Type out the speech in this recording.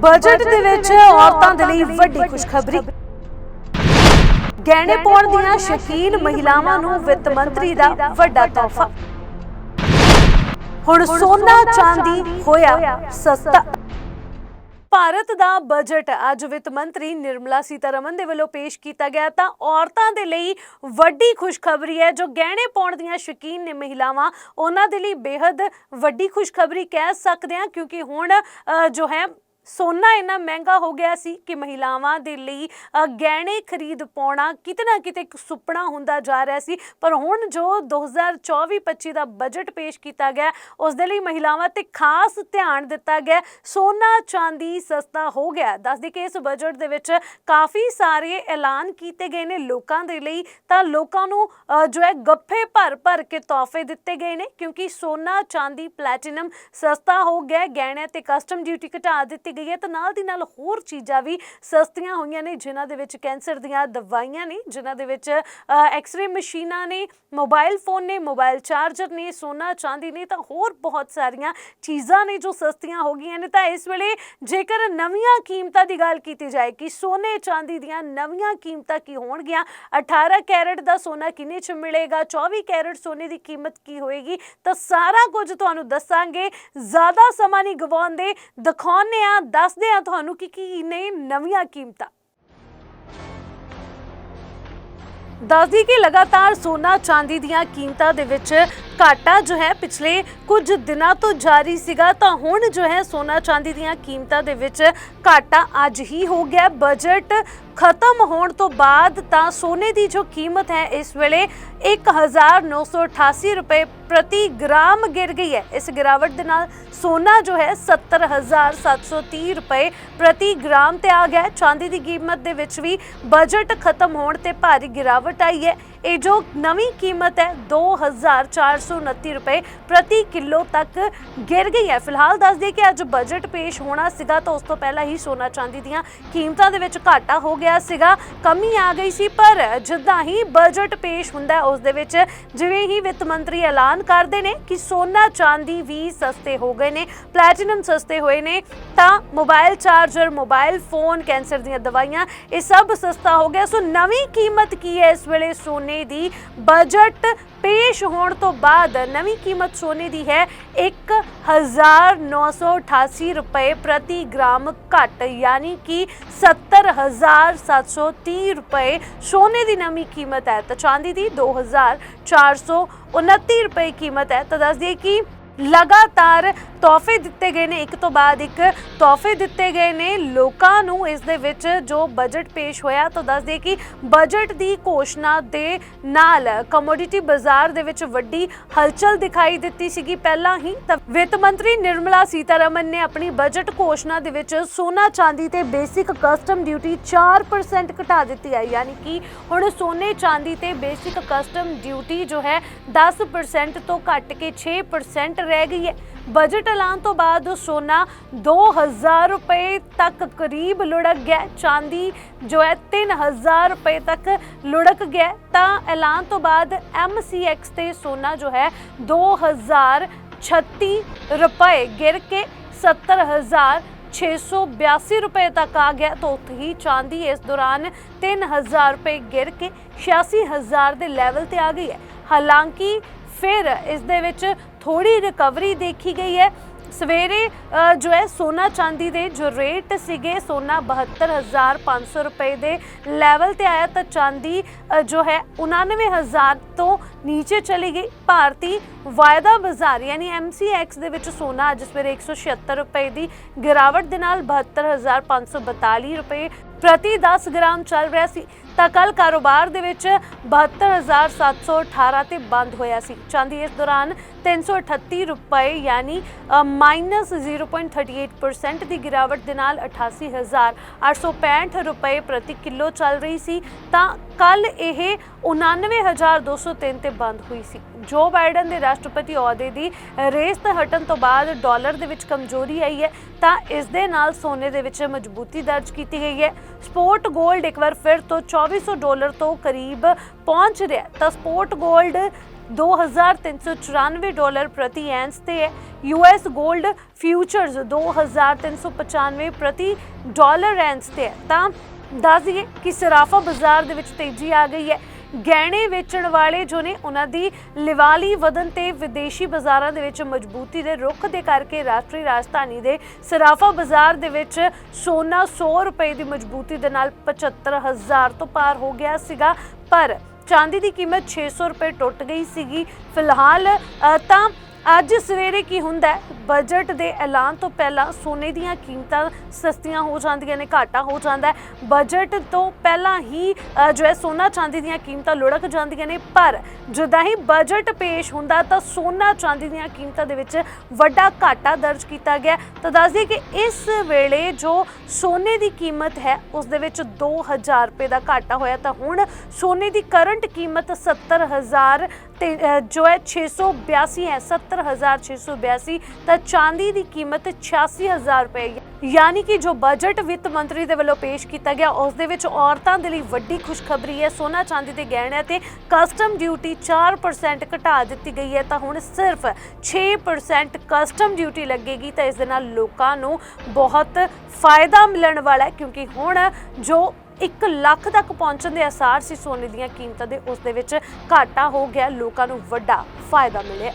Budget ਦੇ ਵਿੱਚ ਔਰਤਾਂ ਦੇ ਲਈ ਵੱਡੀ ਖੁਸ਼ਖਬਰੀ। ਗਹਿਣੇ ਪਾਉਣ ਦੀਆਂ ਸ਼ਕੀਨ ਮਹਿਲਾਵਾਂ ਨੂੰ ਵਿੱਤ ਮੰਤਰੀ ਦਾ ਵੱਡਾ ਤੋਹਫਾ। ਹੁਣ ਸੋਨਾ ਚਾਂਦੀ ਹੋਇਆ ਸਸਤਾ। ਭਾਰਤ ਦਾ ਬਜਟ ਅੱਜ ਵਿੱਤ ਮੰਤਰੀ ਨਿਰਮਲਾ ਸੀਤਾਰਮਨ ਦੇ ਵੱਲੋਂ ਪੇਸ਼ ਕੀਤਾ ਗਿਆ ਤਾਂ ਔਰਤਾਂ ਦੇ ਲਈ ਵੱਡੀ ਖੁਸ਼ਖਬਰੀ ਹੈ ਜੋ ਗਹਿਣੇ ਪਾਉਣ ਦੀਆਂ ਸ਼ੌਕੀਨ ਨੇ ਮਹਿਲਾਵਾਂ ਉਹਨਾਂ ਦੇ ਲਈ ਬੇहद ਵੱਡੀ ਖੁਸ਼ਖਬਰੀ ਕਹਿ ਸਕਦੇ ਹਾਂ ਕਿਉਂਕਿ ਹੁਣ ਜੋ ਹੈ ਸੋਨਾ ਇੰਨਾ ਮਹਿੰਗਾ ਹੋ ਗਿਆ ਸੀ ਕਿ ਮਹਿਲਾਵਾਂ ਦੇ ਲਈ ਗਹਿਣੇ ਖਰੀਦ ਪਾਉਣਾ ਕਿਤੇ ਨਾ ਕਿਤੇ ਇੱਕ ਸੁਪਨਾ ਹੁੰਦਾ ਜਾ ਰਿਹਾ ਸੀ। ਪਰ ਹੁਣ ਜੋ 2024-25 ਦਾ ਬਜਟ ਪੇਸ਼ ਕੀਤਾ ਗਿਆ, ਉਸ ਦੇ ਲਈ ਮਹਿਲਾਵਾਂ ਤੇ ਖਾਸ ਧਿਆਨ ਦਿੱਤਾ ਗਿਆ। ਸੋਨਾ ਚਾਂਦੀ ਸਸਤਾ ਹੋ ਗਿਆ। ਦੱਸਦੇ ਕਿ ਇਸ ਬਜਟ ਦੇ ਵਿੱਚ ਕਾਫੀ ਸਾਰੇ ਐਲਾਨ ਕੀਤੇ ਗਏ ਨੇ ਲੋਕਾਂ ਦੇ ਲਈ। ਤਾਂ ਲੋਕਾਂ ਨੂੰ ਜੋ ਹੈ ਗੱਫੇ ਭਰ ਭਰ ਕੇ ਤੋਹਫੇ ਦਿੱਤੇ ਗਏ ਨੇ, ਕਿਉਂਕਿ ਸੋਨਾ ਚਾਂਦੀ ਪਲੈਟੀਨਮ ਸਸਤਾ ਹੋ ਗਿਆ, ਗਹਿਣਿਆਂ ਤੇ ਕਸਟਮ ਡਿਊਟੀ ਘਟਾ ਦਿੱਤੀ ਗਈ ਹੈ ਤੇ ਨਾਲ ਦੀ ਨਾਲ ਹੋਰ ਚੀਜ਼ਾਂ ਵੀ ਸਸਤੀਆਂ ਹੋਈਆਂ ਨੇ, ਜਿਨ੍ਹਾਂ ਦੇ ਵਿੱਚ ਕੈਂਸਰ ਦੀਆਂ ਦਵਾਈਆਂ ਨੇ, ਜਿਨ੍ਹਾਂ ਦੇ ਵਿੱਚ ਐਕਸ-ਰੇ ਮਸ਼ੀਨਾਂ ਨੇ, ਮੋਬਾਈਲ ਫੋਨ ਨੇ, ਮੋਬਾਈਲ ਚਾਰਜਰ ਨੇ, ਸੋਨਾ ਚਾਂਦੀ ਨੇ, ਤਾਂ ਹੋਰ ਬਹੁਤ ਸਾਰੀਆਂ ਚੀਜ਼ਾਂ ਨੇ ਜੋ ਸਸਤੀਆਂ ਹੋ ਗਈਆਂ ਨੇ। ਤਾਂ ਇਸ ਵੇਲੇ ਜੇਕਰ ਨਵੀਆਂ ਕੀਮਤਾਂ ਦੀ ਗੱਲ ਕੀਤੀ ਜਾਏ ਕਿ ਸੋਨੇ ਚਾਂਦੀ ਦੀਆਂ ਨਵੀਆਂ ਕੀਮਤਾਂ ਕੀ ਹੋਣਗੀਆਂ 18 ਕੈਰਟ ਦਾ ਸੋਨਾ ਕਿੰਨੇ ਚ ਮਿਲੇਗਾ 24 ਕੈਰਟ ਸੋਨੇ ਦੀ ਕੀਮਤ ਕੀ ਹੋਏਗੀ, ਤਾਂ ਸਾਰਾ ਕੁਝ ਤੁਹਾਨੂੰ ਦੱਸਾਂਗੇ। ਜ਼ਿਆਦਾ ਸਮਾਂ ਨਹੀਂ ਗਵਾਉਂਦੇ, ਦਿਖਾਉਂਦੇ ਆ ਦੱਸਦੇ ਆ ਤੁਹਾਨੂੰ ਕਿ ਕੀ ਨੇ ਨਵੀਆਂ ਕੀਮਤਾਂ। ਦੱਸਦੀ ਕਿ ਲਗਾਤਾਰ ਸੋਨਾ ਚਾਂਦੀ ਦੀਆਂ ਕੀਮਤਾਂ ਦੇ ਵਿੱਚ ਘਾਟਾ ਜੋ ਹੈ ਪਿਛਲੇ ਕੁਝ ਦਿਨਾਂ ਤੋਂ ਜਾਰੀ ਸੀਗਾ, ਤਾਂ ਹੁਣ ਜੋ ਹੈ ਸੋਨਾ ਚਾਂਦੀ ਦੀਆਂ ਕੀਮਤਾਂ ਦੇ ਵਿੱਚ ਘਾਟਾ ਅੱਜ ਹੀ ਹੋ ਗਿਆ। ਬਜਟ ਖਤਮ ਹੋਣ ਤੋਂ ਬਾਅਦ ਤਾਂ ਸੋਨੇ ਦੀ ਜੋ ਕੀਮਤ ਹੈ, ਇਸ ਵੇਲੇ 1988 ਰੁਪਏ ਪ੍ਰਤੀ ਗ੍ਰਾਮ ਗਿਰ ਗਈ ਹੈ। ਇਸ ਗਿਰਾਵਟ ਦੇ ਨਾਲ ਸੋਨਾ ਜੋ ਹੈ 70730 ਰੁਪਏ ਪ੍ਰਤੀ ਗ੍ਰਾਮ ਤੇ ਆ ਗਿਆ ਚਾਂਦੀ ਦੀ ਕੀਮਤ ਦੇ ਵਿੱਚ ਵੀ ਬਜਟ ਖਤਮ ਹੋਣ ਤੇ ਭਾਰੀ ਗਿਰਾਵਟ ਆਈ ਹੈ। ਇਹ ਜੋ ਨਵੀਂ ਕੀਮਤ ਹੈ 2429 ਰੁਪਏ ਪ੍ਰਤੀ ਕਿਲੋ ਤੱਕ ਗਿਰ ਗਈ ਹੈ। ਫਿਲਹਾਲ ਦੱਸ ਦਈਏ ਕਿ ਅੱਜ ਬਜਟ ਪੇਸ਼ ਹੋਣਾ ਸੀਗਾ ਤਾਂ ਉਸ ਤੋਂ ਪਹਿਲਾਂ ਹੀ ਸੋਨਾ ਚਾਂਦੀ ਦੀਆਂ ਕੀਮਤਾਂ ਦੇ ਵਿੱਚ ਘਾਟਾ ਹੋ ਗਿਆ। ਸੀਗਾ, ਕਮੀ ਆ ਗਈ ਸੀ, ਪਰ ਜਿੱਦਾਂ ਹੀ ਬਜਟ ਪੇਸ਼ ਹੁੰਦਾ ਉਸ ਦੇ ਵਿੱਚ ਜਿਵੇਂ ਹੀ ਵਿੱਤ ਮੰਤਰੀ ਐਲਾਨ ਕਰਦੇ ਨੇ ਕਿ ਸੋਨਾ ਚਾਂਦੀ ਵੀ ਸਸਤੇ ਹੋ ਗਏ ਨੇ ਪਲੈਟੀਨਮ ਸਸਤੇ ਹੋਏ ਨੇ, ਤਾਂ mobile charger mobile phone cancer ਦੀਆਂ ਦਵਾਈਆਂ, ਇਹ ਸਭ ਸਸਤਾ ਹੋ ਗਿਆ। ਸੋ ਨਵੀਂ ਕੀਮਤ ਕੀ ਹੈ ਇਸ ਵੇਲੇ ਸੋਨੇ ਦੀ? ਬਜਟ ਪੇਸ਼ ਹੋਣ ਤੋਂ ਬਾਅਦ ਨਵੀਂ ਕੀਮਤ ਸੋਨੇ ਦੀ ਹੈ 1988 ਰੁਪਏ ਪ੍ਰਤੀ ਗ੍ਰਾਮ ਘੱਟ, ਯਾਨੀ ਕਿ 70730 ਰੁਪਏ ਸੋਨੇ ਦੀ ਨਵੀਂ ਕੀਮਤ ਹੈ। ਤਾਂ ਚਾਂਦੀ ਦੀ 2429 ਰੁਪਏ ਕੀਮਤ ਹੈ। ਤਾਂ ਦੱਸ ਦਈਏ ਕਿ ਲਗਾਤਾਰ ਤੋਹਫੇ ਦਿੱਤੇ ਗਏ ਨੇ। ਇੱਕ ਤੋਂ ਬਾਅਦ ਇੱਕ ਤੋਹਫੇ ਦਿੱਤੇ ਗਏ ਨੇ ਲੋਕਾਂ ਨੂੰ ਇਸ ਦੇ ਵਿੱਚ ਜੋ ਬਜਟ ਪੇਸ਼ ਹੋਇਆ ਤਾਂ ਦੱਸ ਦਈਏ ਕਿ ਬਜਟ ਦੀ ਘੋਸ਼ਣਾ ਦੇ ਨਾਲ ਕਮੋਡਿਟੀ ਬਾਜ਼ਾਰ ਦੇ ਵਿੱਚ ਵੱਡੀ ਹਲਚਲ ਦਿਖਾਈ ਦਿੱਤੀ ਸੀਗੀ। ਪਹਿਲਾਂ ਹੀ ਤਾਂ ਵਿੱਤ ਮੰਤਰੀ ਨਿਰਮਲਾ ਸੀਤਾਰਮਨ ਨੇ ਆਪਣੀ ਬਜਟ ਘੋਸ਼ਣਾ ਦੇ ਵਿੱਚ ਸੋਨਾ ਚਾਂਦੀ ਤੇ ਬੇਸਿਕ ਕਸਟਮ ਡਿਊਟੀ 4% ਘਟਾ ਦਿੱਤੀ ਹੈ। ਯਾਨੀ ਕਿ ਹੁਣ ਸੋਨੇ ਚਾਂਦੀ ਤੇ ਬੇਸਿਕ ਕਸਟਮ ਡਿਊਟੀ ਜੋ ਹੈ 10% ਤੋਂ ਘਟ ਕੇ 6% ਰਹਿ ਗਈ ਹੈ। ਬਜਟ ਐਲਾਨ ਤੋਂ ਬਾਅਦ ਸੋਨਾ 2000 ਰੁਪਏ ਤੱਕ ਕਰੀਬ ਲੁੜਕ ਗਿਆ। ਚਾਂਦੀ ਜੋ ਹੈ 3000 ਰੁਪਏ ਤੱਕ ਲੁੜਕ ਗਿਆ। ਤਾਂ ਐਲਾਨ ਤੋਂ ਬਾਅਦ MCX ਤੇ ਸੋਨਾ ਜੋ ਹੈ 2036 ਰੁਪਏ ਗਿਰ ਕੇ 70000 682 ਰੁਪਏ ਤੱਕ ਆ ਗਿਆ। ਤਾਂ ਉੱਥੇ ਹੀ ਚਾਂਦੀ ਇਸ ਦੌਰਾਨ 3000 ਰੁਪਏ ਗਿਰ ਕੇ 86000 ਦੇ ਲੈਵਲ ਤੇ ਆ ਗਈ ਹੈ। ਹਾਲਾਂਕਿ ਫਿਰ ਇਸ ਦੇ ਵਿੱਚ ਥੋੜੀ ਰਿਕਵਰੀ ਦੇਖੀ ਗਈ ਹੈ। ਸਵੇਰੇ ਜੋ ਹੈ, ਸੋਨਾ ਚਾਂਦੀ ਦੇ ਜੋ ਰੇਟ ਸੀਗੇ, ਸੋਨਾ 72500 ਰੁਪਏ ਦੇ ਲੈਵਲ ਤੇ ਆਇਆ ਤਾਂ ਚਾਂਦੀ ਜੋ ਹੈ 99000 ਤੋਂ ਨੀਚੇ ਚਲੀ ਗਈ। ਭਾਰਤੀ ਵਾਇਦਾ ਬਾਜ਼ਾਰ, ਯਾਨੀ MCX ਦੇ ਵਿੱਚ ਸੋਨਾ ਅੱਜ ਸਵੇਰੇ 176 ਰੁਪਏ ਦੀ ਗਿਰਾਵਟ ਦੇ ਨਾਲ 72542 ਰੁਪਏ ਪ੍ਰਤੀ 10 ਗ੍ਰਾਮ ਚੱਲ ਰਿਹਾ ਸੀ। ਤਾਂ ਕੱਲ ਕਾਰੋਬਾਰ ਦੇ ਵਿੱਚ 72718 ਤੇ ਬੰਦ ਹੋਇਆ ਸੀ। ਚਾਂਦੀ ਇਸ ਦੌਰਾਨ 338 ਰੁਪਏ ਯਾਨੀ -0.38% ਦੀ ਗਿਰਾਵਟ ਦੇ ਨਾਲ 88865 ਰੁਪਏ ਪ੍ਰਤੀ ਕਿਲੋ ਚੱਲ ਰਹੀ ਸੀ। ਤਾਂ ਕੱਲ ਇਹ 89203 ਤੇ ਬੰਦ ਹੋਈ ਸੀ। ਜੋ ਬਾਈਡਨ ਦੇ ਰਾਸ਼ਟਰਪਤੀ ਅਹੁਦੇ ਦੀ ਰੇਸ ਤੋਂ ਹਟਣ ਤੋਂ ਬਾਅਦ ਡਾਲਰ ਦੇ ਵਿੱਚ ਕਮਜ਼ੋਰੀ ਆਈ ਹੈ, ਤਾਂ ਇਸ ਦੇ ਨਾਲ ਸੋਨੇ ਦੇ ਵਿੱਚ ਮਜ਼ਬੂਤੀ ਦਰਜ ਕੀਤੀ ਗਈ ਹੈ। ਸਪੋਰਟ 골ਡ ਇੱਕ ਵਾਰ ਫਿਰ ਤੋਂ 2400 ਡਾਲਰ ਤੋਂ ਕਰੀਬ ਪਹੁੰਚ ਰਿਹਾ ਤਾਂ ਸਪੋਰਟ 골ਡ 2394 ਡਾਲਰ ਪ੍ਰਤੀ ਐਂਸ ਤੇ ਹੈ ਯੂਐਸ ਗੋਲਡ ਫਿਊਚਰਸ 2395 ਪ੍ਰਤੀ ਡਾਲਰ ਐਂਸ ਤੇ ਹੈ। ਤਾਂ ਦੱਸ ਦਈਏ ਕਿ ਸਰਾਫਾ ਬਾਜ਼ਾਰ ਦੇ ਵਿੱਚ ਤੇਜ਼ੀ ਆ ਗਈ ਹੈ। ਗਹਿਣੇ ਵੇਚਣ ਵਾਲੇ ਜੋ ਨੇ, ਉਹਨਾਂ ਦੀ ਲਿਵਾਲੀ ਵਧਨ ਤੇ ਵਿਦੇਸ਼ੀ ਬਾਜ਼ਾਰਾਂ ਦੇ ਵਿੱਚ ਮਜ਼ਬੂਤੀ ਦੇ ਰੁੱਖ ਦੇ ਕਰਕੇ ਰਾਸ਼ਟਰੀ ਰਾਜਧਾਨੀ ਦੇ ਸਰਾਫਾ ਬਾਜ਼ਾਰ ਦੇ ਵਿੱਚ ਸੋਨਾ 100 ਰੁਪਏ ਦੀ ਮਜ਼ਬੂਤੀ ਦੇ ਨਾਲ 75000 ਤੋਂ ਪਾਰ ਹੋ ਗਿਆ ਸੀਗਾ। ਪਰ ਚਾਂਦੀ ਦੀ ਕੀਮਤ 600 ਰੁਪਏ ਟੁੱਟ ਗਈ ਸੀਗੀ। ਫਿਲਹਾਲ ਤਾਂ ਅੱਜ ਸਵੇਰੇ ਕੀ ਹੁੰਦਾ ਹੈ? ਬਜਟ ਦੇ ਐਲਾਨ ਤੋਂ ਪਹਿਲਾਂ ਸੋਨੇ ਦੀਆਂ ਕੀਮਤਾਂ ਸਸਤੀਆਂ ਹੋ ਜਾਂਦੀਆਂ ਨੇ, ਘਾਟਾ ਹੋ ਜਾਂਦਾ ਹੈ। ਬਜਟ ਤੋਂ ਪਹਿਲਾਂ ਹੀ ਜੋ ਹੈ ਸੋਨਾ ਚਾਂਦੀ ਦੀਆਂ ਕੀਮਤਾਂ ਲੁੜਕ ਜਾਂਦੀਆਂ ਨੇ। ਪਰ ਜਦੋਂ ਹੀ ਬਜਟ ਪੇਸ਼ ਹੁੰਦਾ ਤਾਂ ਸੋਨਾ ਚਾਂਦੀ ਦੀਆਂ ਕੀਮਤਾਂ ਦੇ ਵਿੱਚ ਵੱਡਾ ਘਾਟਾ ਦਰਜ ਕੀਤਾ ਗਿਆ ਤਾਂ ਦੱਸ ਦਈਏ ਕਿ ਇਸ ਵੇਲੇ ਜੋ ਸੋਨੇ ਦੀ ਕੀਮਤ ਹੈ, ਉਸ ਦੇ ਵਿੱਚ 2000 ਰੁਪਏ ਦਾ ਘਾਟਾ ਹੋਇਆ। ਤਾਂ ਹੁਣ ਸੋਨੇ ਦੀ ਕਰੰਟ ਕੀਮਤ 70000 ਤੇ ਜੋ ਹੈ 682 ਹੈ 70682 ਤਾਂ ਚਾਂਦੀ ਦੀ ਕੀਮਤ 86000 ਰੁਪਏ ਯਾਨੀ ਕਿ ਜੋ ਬਜਟ ਵਿੱਤ ਮੰਤਰੀ ਦੇ ਵੱਲੋਂ ਪੇਸ਼ ਕੀਤਾ ਗਿਆ, ਉਸ ਦੇ ਵਿੱਚ ਔਰਤਾਂ ਦੇ ਲਈ ਵੱਡੀ ਖੁਸ਼ਖਬਰੀ ਹੈ। ਸੋਨਾ ਚਾਂਦੀ ਦੇ ਗਹਿਣਿਆਂ ਤੇ ਕਸਟਮ ਡਿਊਟੀ 4% ਘਟਾ ਦਿੱਤੀ ਗਈ ਹੈ, ਤਾਂ ਹੁਣ ਸਿਰਫ 6% ਕਸਟਮ ਡਿਊਟੀ ਲੱਗੇਗੀ, ਤਾਂ ਇਸ ਦੇ ਨਾਲ ਲੋਕਾਂ ਨੂੰ ਬਹੁਤ ਫਾਇਦਾ ਮਿਲਣ ਵਾਲਾ ਹੈ, ਕਿਉਂਕਿ ਹੁਣ ਜੋ 1 ਲੱਖ ਤੱਕ ਪਹੁੰਚਣ ਦੇ ਆਸਾਰ ਸੀ ਸੋਨੇ ਦੀਆਂ ਕੀਮਤਾਂ ਦੇ, ਉਸ ਦੇ ਵਿੱਚ ਘਾਟਾ ਹੋ ਗਿਆ, ਲੋਕਾਂ ਨੂੰ ਵੱਡਾ ਫਾਇਦਾ ਮਿਲਿਆ।